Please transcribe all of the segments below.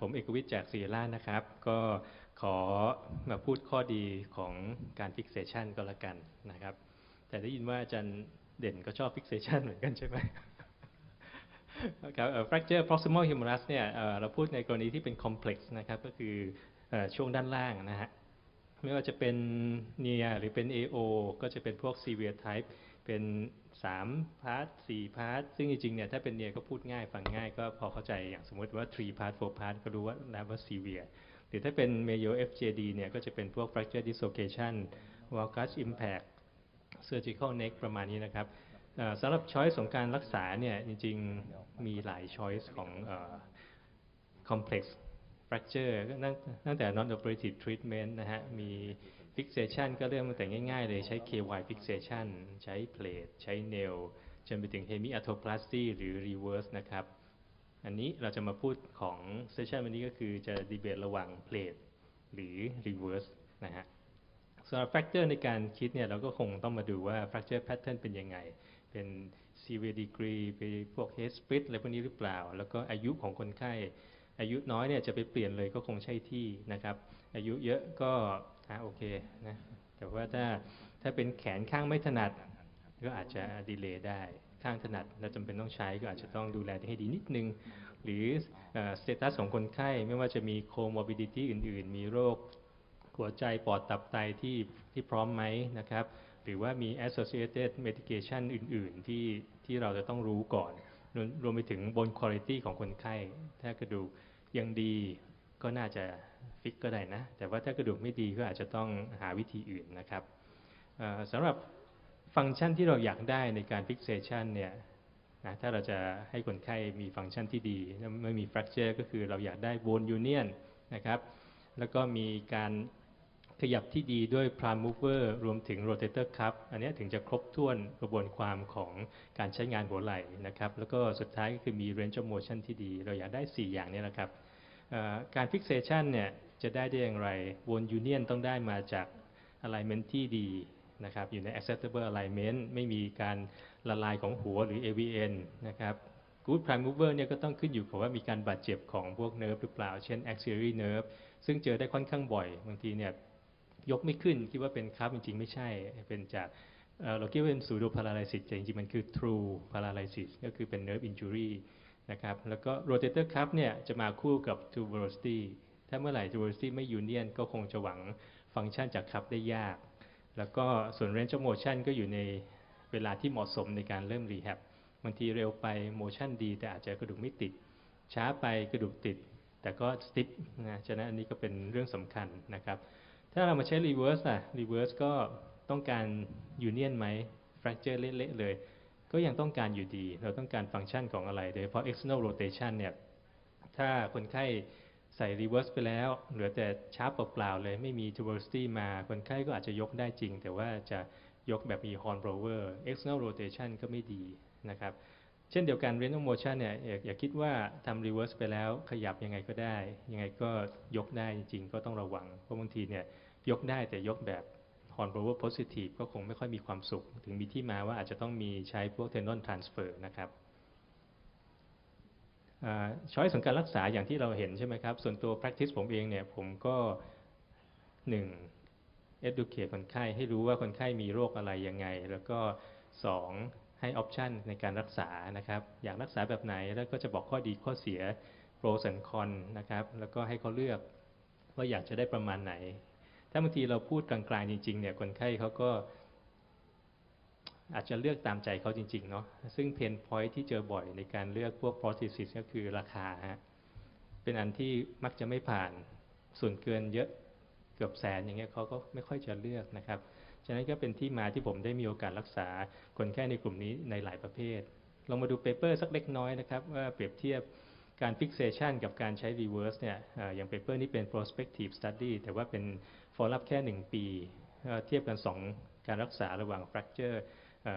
ผมเอกวิทย์จากศิริราชนะครับ ก็ขอมาพูดข้อดีของการ fixation ก็แล้วกันนะครับ แต่ได้ยินว่าอาจารย์เด่นก็ชอบ fixation เหมือนกันใช่ไหมครับเอ่อ fracture proximal humerus เนี่ยเราพูดในกรณีที่เป็น complex นะครับ ก็คือช่วงด้านล่างนะฮะ ไม่ว่าจะเป็น near หรือเป็น AO ก็จะเป็นพวก severe type เป็น3 part 4 part ซึ่งจริงๆเนี่ยถ้าเป็น near ก็พูดง่ายฟังง่ายก็พอเข้าใจอย่างสมมติว่า3 part 4 part ก็รู้ว่าแล้วว่า severe หรือถ้าเป็น major FJD เนี่ยก็จะเป็นพวก fracture dislocation valgus impact surgical neck ประมาณนี้นะครับสำหรับ choice ของการรักษาเนี่ยจริงๆมีหลาย choice ของเอ่อ complex fracture ตั้งแต่ non operative treatment นะฮะมี fixation ก็เริ่มตั้งแต่ง่ายๆเลยใช้ KY fixation ใช้ plate ใช้ nail จนไปถึง hemiarthroplasty หรือ reverse นะครับ อันนี้เราจะมาพูดของเซสชันวันนี้ก็คือจะดีเบตระหว่าง plate หรือ reverse นะฮะสำหรับ fracture ในการคิดเนี่ยเราก็คงต้องมาดูว่า fracture pattern เป็นยังไง เป็น severe degree เป็นพวก head split อะไรพวกนี้หรือเปล่า แล้วก็อายุของคนไข้ อายุน้อยเนี่ยจะไปเปลี่ยนเลยก็คงใช่ที่นะครับ อายุเยอะก็ อะโอเคนะแต่ว่าถ้าถ้าเป็นแขนข้างไม่ถนัด ก็อาจจะดีเลย์ได้ข้างถนัดแล้วจำเป็นต้องใช้ก็อาจจะต้องดูแลให้ดีนิดนึง หรือสเตตัสของคนไข้ไม่ว่าจะมีโคมอร์บิดิตี้อื่น ๆ มีโรคหัวใจปอดตับไตที่ที่พร้อมไหมนะครับ หรือว่ามี associated medication อื่น ๆ ที่ที่เราจะต้องรู้ก่อน รวมไปถึงบน quality ของคนไข้ ถ้ากระดูกยังดีก็น่าจะ ฟิกก็ได้นะ แต่ว่าถ้ากระดูกไม่ดีก็อาจจะต้องหาวิธีอื่นนะครับสำหรับฟังก์ชันที่เราอยากได้ในการ fixation เนี่ยนะถ้าเราจะให้คนไข้มีฟังก์ชันที่ดีไม่มี fracture ก็คือเราอยากได้ bone union นะครับ แล้วก็มีการขยับที่ดีด้วย prime mover รวมถึง rotator cuff อันนี้ถึงจะครบถ้วนกระบวนความของการใช้งานหัวไหล่นะครับ แล้วก็สุดท้ายก็คือมี range of motion ที่ดี เราอยากได้ 4 อย่างนี้นะครับ การ fixation เนี่ยจะได้ได้อย่างไร bone union ต้องได้มาจาก alignment ที่ดีนะครับอยู่ใน acceptable alignment ไม่มีการละลายของหัวหรือ AVN นะครับ good prime mover เนี่ยก็ต้องขึ้นอยู่กับว่ามีการบาดเจ็บของพวกเนิร์ฟหรือเปล่า เช่น axillary nerve ซึ่งเจอได้ค่อนข้างบ่อย บางทีเนี่ยยกไม่ขึ้นคิดว่าเป็นครับจริงๆ ไม่ใช่ เป็นจากเราคิดว่าเป็น pseudo paralysis แต่จริงๆ มันคือ true paralysis ก็คือเป็น nerve injury นะครับแล้วก็ rotator cuff เนี่ยจะมาคู่กับ tuberosity ถ้าเมื่อไหร่ tuberosity ไม่ union ก็คงจะหวังฟังก์ชันจากคัพได้ยาก แล้วก็ส่วน range of motion ก็อยู่ในเวลาที่เหมาะสมในการเริ่ม rehab บางทีเร็วไป motion ดี แต่อาจจะกระดูกไม่ติด ช้าไปกระดูกติด แต่ก็ stiff นะฉะนั้นอันนี้ก็เป็นเรื่องสำคัญนะครับ ถ้าเรามาใช้ reverse อะ reverse ก็ต้องการ union ไหม fracture เละๆเลย ก็ยังต้องการอยู่ดี เราต้องการฟังก์ชันของอะไร โดยเฉพาะ external rotation เนี่ย ถ้าคนไข้ใส่ reverse ไปแล้ว เหลือแต่ชาร์ปเปล่าๆเลย ไม่มี tuberosity มา คนไข้ก็อาจจะยกได้จริง แต่ว่าจะยกแบบมี horn blower external rotation ก็ไม่ดีนะครับ เช่นเดียวกัน range of motion เนี่ยอย่าอย่าคิดว่าทำ reverse ไปแล้ว ขยับยังไงก็ได้ ยังไงก็ยกได้จริงก็ต้องระวัง เพราะบางทีเนี่ยยกได้แต่ยกแบบ horn blower positive ก็คงไม่ค่อยมีความสุข ถึงมีที่มาว่าอาจจะต้องมีใช้พวก tendon transfer นะครับช้อยส์ของการรักษาอย่างที่เราเห็นใช่ไหมครับ ส่วนตัว practice ผมเองเนี่ย ผมก็หนึ่ง educate คนไข้ให้รู้ว่าคนไข้มีโรคอะไรยังไง แล้วก็สองให้ option ในการรักษานะครับ อยากรักษาแบบไหนแล้วก็จะบอกข้อดีข้อเสีย pros and con นะครับ แล้วก็ให้เขาเลือกว่าอยากจะได้ประมาณไหน ถ้าบางทีเราพูดกลางๆจริง ๆ เนี่ยคนไข้เขาก็อาจจะเลือกตามใจเขาจริง ๆ เนาะซึ่งเพนพอยที่เจอบ่อยในการเลือกพวก prosthesis ก็คือราคาฮะเป็นอันที่มักจะไม่ผ่านส่วนเกินเยอะเกือบแสนอย่างเงี้ยเขาก็ไม่ค่อยจะเลือกนะครับ ฉะนั้นก็เป็นที่มาที่ผมได้มีโอกาสรักษาคนไข้ในกลุ่มนี้ในหลายประเภท ลองมาดูเปเปอร์สักเล็กน้อยนะครับ ว่าเปรียบเทียบการ fixation กับการใช้ reverse เนี่ยอย่างเปเปอร์นี้เป็น prospective study แต่ว่าเป็น follow up แค่ 1 ปีเอ่อเทียบกัน 2 การรักษาระหว่าง fracture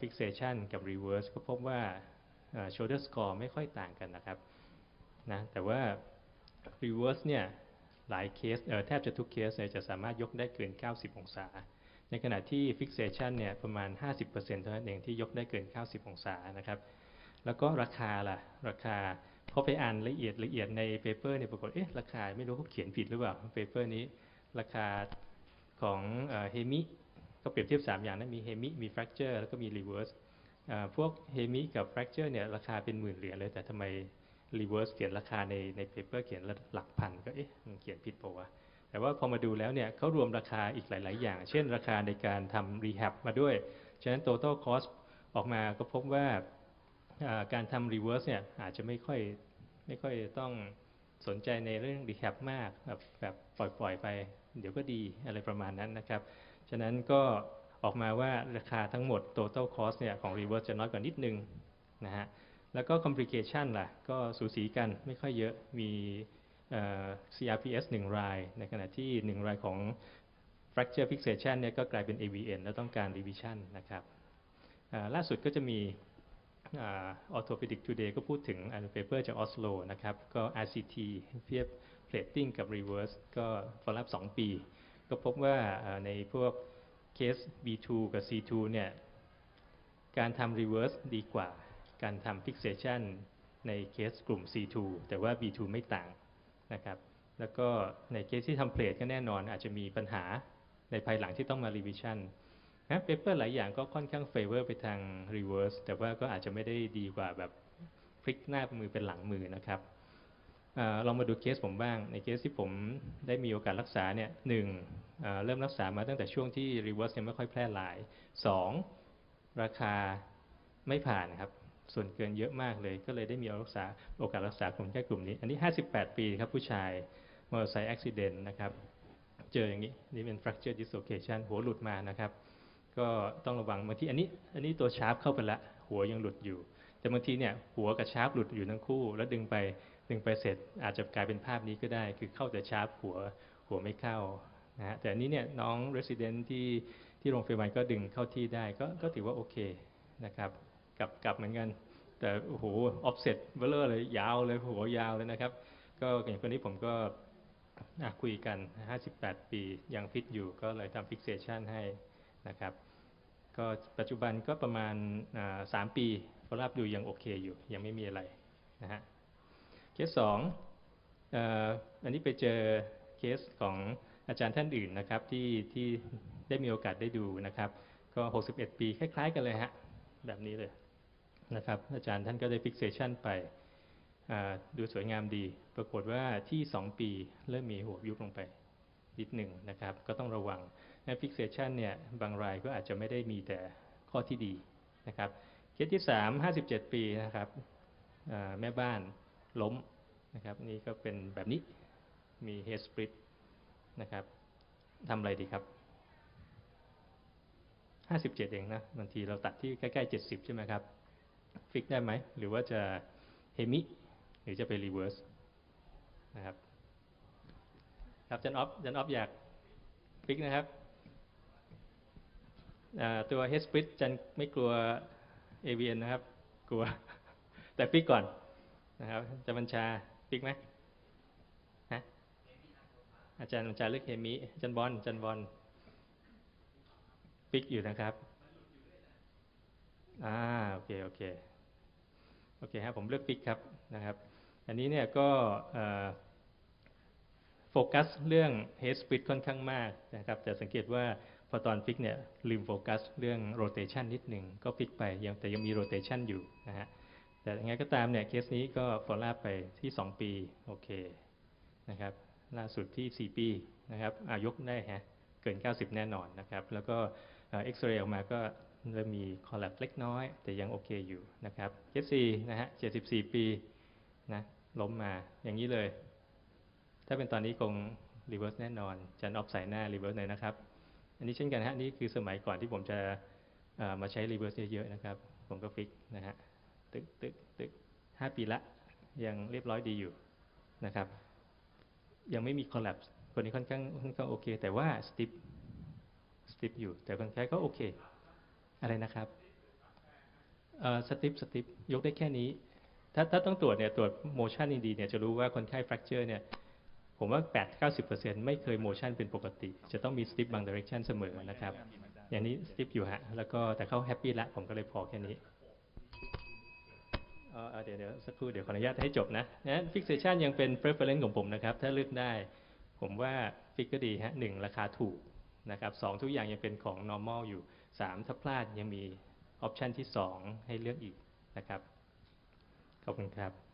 fixation กับ reverse ก็พบว่า shoulder score ไม่ค่อยต่างกันนะครับนะแต่ว่า reverse เนี่ยหลายเคสแทบจะทุกเคสเจะสามารถยกได้เกิน 90 องศา ในขณะที่ fixation เนี่ยประมาณ 50%เท่านั้นเองที่ยกได้เกิน 90 องศานะครับ แล้วก็ราคาล่ะ ราคาพอไปอ่านละเอียดละเอียดในเปเปอร์เนี่ยปรากฏเอ๊ะราคาไม่รู้เขาเขียนผิดหรือเปล่าเปเปอร์นี้ ราคาของเฮมิก็เปรียบเทียบ 3 อย่างนะมีเฮมิมี fracture แล้วก็มี reverse อ่าพวกเฮมิกับ fracture เนี่ยราคาเป็นหมื่นเหรียญเลยแต่ทำไม reverse เขียนราคาในในเปเปอร์เขียนหลักพันก็เอ๊ะมันเขียนผิดเปล่าวะแต่ว่าพอมาดูแล้วเนี่ยเขารวมราคาอีกหลาย ๆ อย่าง เช่นราคาในการทำ rehab มาด้วย ฉะนั้น total cost ออกมาก็พบว่าการทำ reverse เนี่ยอาจจะไม่ค่อยไม่ค่อยต้องสนใจในเรื่อง rehab มากแบบแบบปล่อย ๆ ไป เดี๋ยวก็ดีอะไรประมาณนั้นนะครับ ฉะนั้นก็ออกมาว่าราคาทั้งหมด total cost เนี่ยของ reverse จะน้อยกว่านิดนึงนะฮะ แล้วก็ complication ล่ะ ก็สูสีกันไม่ค่อยเยอะ มี CRPS 1 ราย ในขณะที่ 1 รายของ fracture fixation เนี่ยก็กลายเป็น AVN แล้วต้องการ revision นะครับล่าสุดก็จะมี Orthopedic Today ก็พูดถึงอันเปเปอร์จากออสโลนะครับ ก็ RCT เทียบ plating กับ reverse ก็ follow up 2ปี ก็พบว่าในพวกเคส B2 กับ C2 เนี่ยการทำ reverse ดีกว่า การทำ fixation ในเคสกลุ่ม C2 แต่ว่า B2 ไม่ต่างนะครับ แล้วก็ในเคสที่ทำเพลทก็แน่นอนอาจจะมีปัญหาในภายหลังที่ต้องมา revision นะเปเปอร์หลายอย่างก็ค่อนข้าง favor ไปทาง reverse แต่ว่าก็อาจจะไม่ได้ดีกว่าแบบพลิกหน้ามือเป็นหลังมือนะครับ ลองมาดูเคสผมบ้าง ในเคสที่ผมได้มีโอกาสรักษาเนี่ยหนึ่งเริ่มรักษามาตั้งแต่ช่วงที่ reverse ยังไม่ค่อยแพร่หลายสองราคาไม่ผ่านครับ ส่วนเกินเยอะมากเลย ก็เลยได้มีโอกาสรักษาโอกาสรักษากลุ่มแค่กลุ่มนี้ อันนี้ 58 ปีครับผู้ชายมอเตอร์ไซค์อุบิเหตุนะครับ เจออย่างนี้ นี่เป็น fracture dislocation หัวหลุดมานะครับ ก็ต้องระวังบางทีอันนี้ อันนี้ตัวชาร์ปเข้าไปละ หัวยังหลุดอยู่ แต่บางทีเนี่ยหัวกับชาร์ปหลุดอยู่ทั้งคู่ แล้วดึงไป ดึงไปเสร็จอาจจะกลายเป็นภาพนี้ก็ได้ คือเข้าแต่ชาร์ปหัวหัวไม่เข้านะฮะแต่อันนี้เนี่ยน้อง resident ที่ที่โรงพยาบาลก็ดึงเข้าที่ได้ก็ก็ถือว่าโอเคนะครับกลับกลับเหมือนกัน แต่โอ้โห offset เบลอร์เลยยาวเลยหัวยาวเลยนะครับ ก็อย่างคนนี้ผมก็คุยกัน 58 ปียังฟิตอยู่ก็เลยทำ fixation ให้นะครับก็ปัจจุบันก็ประมาณอ่าสามปีฟอลรับดูยังโอเคอยู่ ยังไม่มีอะไรนะฮะ สสองอันนี้ไปเจอเคสของอาจารย์ท่านอื่นนะครับที่ที่ได้มีโอกาสได้ดูนะครับ ก็ 61 ปีคล้าย ๆ กันเลยฮะแบบนี้เลยนะครับ อาจารย์ท่านก็ได้ fixation ไปดูสวยงามดี ปรากฏว่าที่ 2 ปีเริ่มมีหัวยุบลงไปนิดหนึ่งนะครับ ก็ต้องระวังใน fixation เนี่ยบางรายก็อาจจะไม่ได้มีแต่ข้อที่ดีนะครับเคสที่ 3 57 ปีนะครับแม่บ้านล้ม นะครับ นี่ก็เป็นแบบนี้มี head split นะครับทำอะไรดีครับ57เจ็ดเองนะบางทีเราตัดที่ใกล้ๆ70ใช่ไหมครับ ฟิกได้ไหม หรือว่าจะเฮมิ หรือจะไปรีเวิร์สนะครับ ครับจันออฟจันออฟอยากฟิกนะครับตัว head split จันไม่กลัว AVN นะครับ กลัว แต่ฟิกก่อนนะครับจะบัญชา ฟิกไหมฮะอาจารย์บัญชาเลือกเคมีอาจารย์บอลอาจารย์บอลฟิกอยู่นะครับอ่าโอเคโอเคโอเคครับผมเลือกฟิกครับนะครับ อันนี้เนี่ยก็โฟกัสเรื่อง head split ค่อนข้างมากนะครับแต่สังเกตว่าพอตอนฟิกเนี่ยลืมโฟกัสเรื่อง rotation นิดหนึ่งก็ฟิกไปยังแต่ยังมี rotation อยู่นะฮะ แต่ยังไงก็ตามเนี่ยเคสนี้ก็ฟอลล่าไปที่ 2 ปีโอเคนะครับล่าสุดที่ 4 ปีนะครับอายกได้ฮะเกิน 90 แน่นอนนะครับ แล้วก็เอ็กซเรย์ออกมาก็เริ่มมีคอลลัปเล็กน้อย แต่ยังโอเคอยู่นะครับเคสซีนะฮะ74 ปีนะล้มมาอย่างนี้เลย ถ้าเป็นตอนนี้คงรีเวิร์สแน่นอนจันออฟใส่หน้ารีเวิร์สเลยนะครับ อันนี้เช่นกันฮะนี่คือสมัยก่อนที่ผมจะมาใช้รีเวิร์สเยอะๆนะครับ ผมก็ฟิกนะฮะ ตึกตึกตึกห้าปีละ ยังเรียบร้อยดีอยู่นะครับ ยังไม่มีคอล l ั p คนนี้ค่อนข้างค่อนข้างโอเค แต่ว่าสติปสติปอยู่ แต่คนไข้ก็โอเค อะไรนะครับเอ่อสติปสติปยกได้แค่นี้ ถ้าถ้าต้องตรวจเนี่ยตรวจโมชันดีๆเนี่ยจะรู้ว่าคนไข้ fracture เนี่ยผมว่า 8-90%ไม่เคยโมชันเป็นปกติ จะต้องมีสติปบาง direction เสมอนะครับ อย่างนี้สติปอยู่ฮะ แล้วก็แต่เขาแฮปปี้ละผมก็เลยพอแค่นี้ เดี๋ยวเดี๋ยวสักครู่เดี๋ยวขออนุญาตให้จบนะนะฟิกเซชันยังเป็น preference ของผมนะครับ ถ้าเลือกได้ ผมว่าฟิกก็ดีฮะหนึ่งราคาถูกนะครับสองทุกอย่างยังเป็นของ normal อยู่สามถ้าพลาดยังมีออปชันที่สองให้เลือกอีกนะครับ ขอบคุณครับ